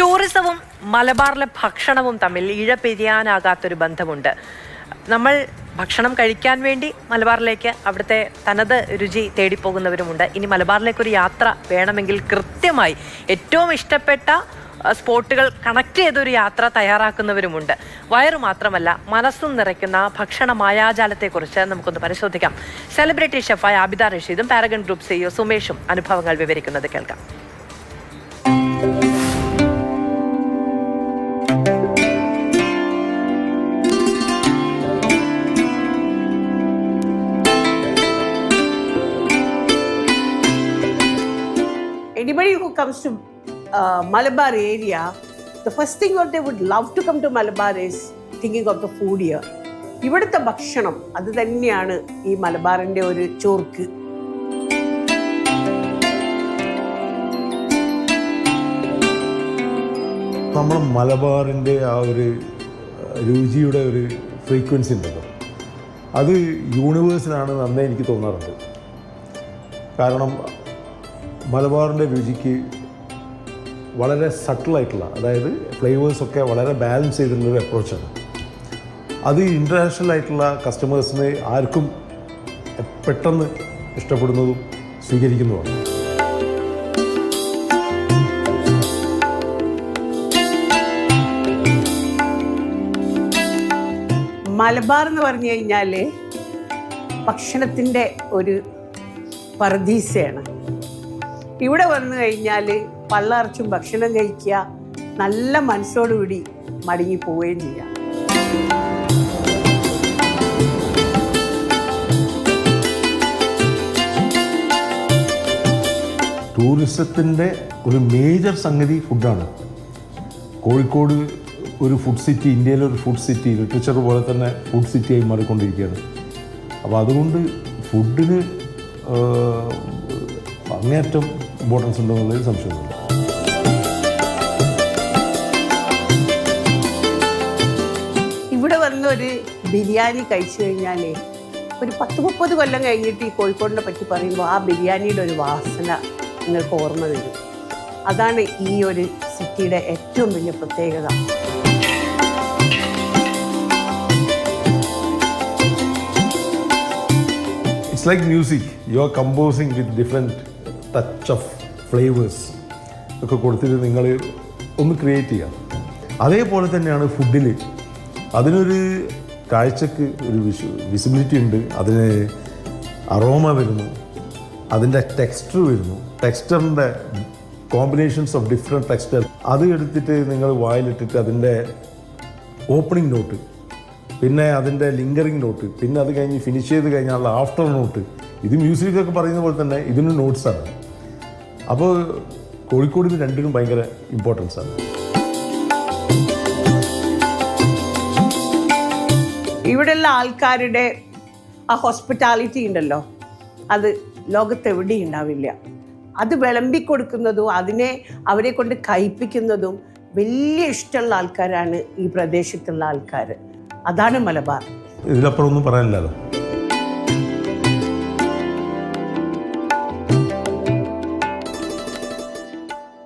ടൂറിസവും മലബാറിലെ ഭക്ഷണവും തമ്മിൽ ഇഴപിരിയാനാകാത്തൊരു ബന്ധമുണ്ട്. നമ്മൾ ഭക്ഷണം കഴിക്കാൻ വേണ്ടി മലബാറിലേക്ക് അവിടുത്തെ തനത് രുചി തേടിപ്പോകുന്നവരുമുണ്ട്. ഇനി മലബാറിലേക്ക് ഒരു യാത്ര വേണമെങ്കിൽ കൃത്യമായി ഏറ്റവും ഇഷ്ടപ്പെട്ട സ്പോട്ടുകൾ കണക്ട് ചെയ്തൊരു യാത്ര തയ്യാറാക്കുന്നവരുമുണ്ട്. വയറു മാത്രമല്ല മനസ്സും നിറയ്ക്കുന്ന ഭക്ഷണ മായാജാലത്തെക്കുറിച്ച് നമുക്കൊന്ന് പരിശോധിക്കാം. സെലിബ്രിറ്റി ഷെഫായ ആബിദ റഷീദും പാരഗൺ ഗ്രൂപ്പ് സിഇഒ സുമേഷും അനുഭവങ്ങൾ വിവരിക്കുന്നത് കേൾക്കാം. Anybody who comes to uh, Malabar area, the first thing what they would love to come to Malabar is thinking of the food here. ഇവിടുത്തെ ഭക്ഷണം അത് തന്നെയാണ് ഈ മലബാറിന്റെ ഒരു ചോർക്ക് നമ്മൾ മലബാറിന്റെ ആ ഒരു രുചിയുടെ ഒരു ഫ്രീക്വൻസി ഉണ്ടല്ലോ അത് യൂണിവേഴ്സിലാണ് നന്നേ എനിക്ക് തോന്നാറുണ്ട് കാരണം മലബാറിന്റെ രുചിക്ക് വളരെ സട്ടിലായിട്ടുള്ള അതായത് ഫ്ലേവേഴ്സൊക്കെ വളരെ ബാലൻസ് ചെയ്തിട്ടുള്ളൊരു അപ്രോച്ചാണ് അത് ഇന്റർനാഷണൽ ആയിട്ടുള്ള കസ്റ്റമേഴ്സിന് ആർക്കും പെട്ടെന്ന് ഇഷ്ടപ്പെടുന്നതും സ്വീകരിക്കുന്നതുമാണ്. മലബാർ എന്ന് പറഞ്ഞു കഴിഞ്ഞാൽ ഭക്ഷണത്തിന്റെ ഒരു പർദീസയാണ്. ഇവിടെ വന്നു കഴിഞ്ഞാൽ പള്ളറച്ചും ഭക്ഷണം കഴിക്കുക നല്ല മനസ്സോടുകൂടി മടങ്ങി പോവുകയും ചെയ്യാം. ടൂറിസത്തിന്റെ ഒരു മേജർ സംഗതി ഫുഡാണ്. കോഴിക്കോട് ഒരു ഫുഡ് സിറ്റി ഇന്ത്യയിലെ ഒരു ഫുഡ് സിറ്റി ലിറ്ററേച്ചർ പോലെ തന്നെ ഫുഡ് സിറ്റിയായി മാറിക്കൊണ്ടിരിക്കുകയാണ്. അപ്പോൾ അതുകൊണ്ട് ഫുഡിന് അങ്ങേയറ്റം ഇമ്പോർട്ടൻസ് ഉണ്ടെന്നുള്ളതിൽ സംശയമൊന്നുമില്ല ഇവിടെ വന്നൊരു ബിരിയാണി കഴിച്ചു കഴിഞ്ഞാലേ ഒരു പത്ത് മുപ്പത് കൊല്ലം കഴിഞ്ഞിട്ട് ഈ കോഴിക്കോടിനെ പറ്റി പറയുമ്പോൾ ആ ബിരിയാണിയുടെ ഒരു വാസന നിങ്ങൾക്ക് ഓർമ്മ വരും. അതാണ് ഈ ഒരു സിറ്റിയുടെ ഏറ്റവും വലിയ പ്രത്യേകത. It's like music you are composing with different touch of flavours ഒക്കെ കൊടുത്തിട്ട് നിങ്ങൾ ഒന്ന് ക്രിയേറ്റ് ചെയ്യാം അതേപോലെ തന്നെയാണ് ഫുഡിൽ അതിനൊരു കാഴ്ചക്ക് ഒരു വിഷു വിസിബിലിറ്റി ഉണ്ട്. അതിന് അറോമ വരുന്നു. അതിന്റെ ടെക്സ്ചർ വരുന്നു. ടെക്സ്ചറിന്റെ കോമ്പിനേഷൻസ് ഓഫ് ഡിഫറെന്റ് ടെക്സ്റ്റർ അത് എടുത്തിട്ട് നിങ്ങൾ വായിലിട്ടിട്ട് അതിന്റെ ഓപ്പണിംഗ് നോട്ട് പിന്നെ അതിന്റെ ലിങ്കറിങ് നോട്ട് പിന്നെ അത് കഴിഞ്ഞ് ഫിനിഷ് ചെയ്ത് കഴിഞ്ഞാൽ ആഫ്റ്റർ നോട്ട് ഇത് മ്യൂസിക്കൊക്കെ പറയുന്ന പോലെ തന്നെ ഇതിന് നോട്ട്സാണ് അപ്പോൾ കോഴിക്കോടിന് രണ്ടിനും ഭയങ്കര ഇമ്പോർട്ടൻസ് ആണ്. ഇവിടെയുള്ള ആൾക്കാരുടെ ആ ഹോസ്പിറ്റാലിറ്റി ഉണ്ടല്ലോ. അത് ലോകത്തെവിടെ ഉണ്ടാവില്ല. അത് വിളമ്പി കൊടുക്കുന്നതും അതിനെ അവരെ കൊണ്ട് കയ്പിക്കുന്നതും വലിയ ഇഷ്ടമുള്ള ആൾക്കാരാണ് ഈ പ്രദേശത്തുള്ള ആൾക്കാർ അതാണ് മലബാർ. ഇതിലപ്പുറം ഒന്നും പറയാനില്ലല്ലോ.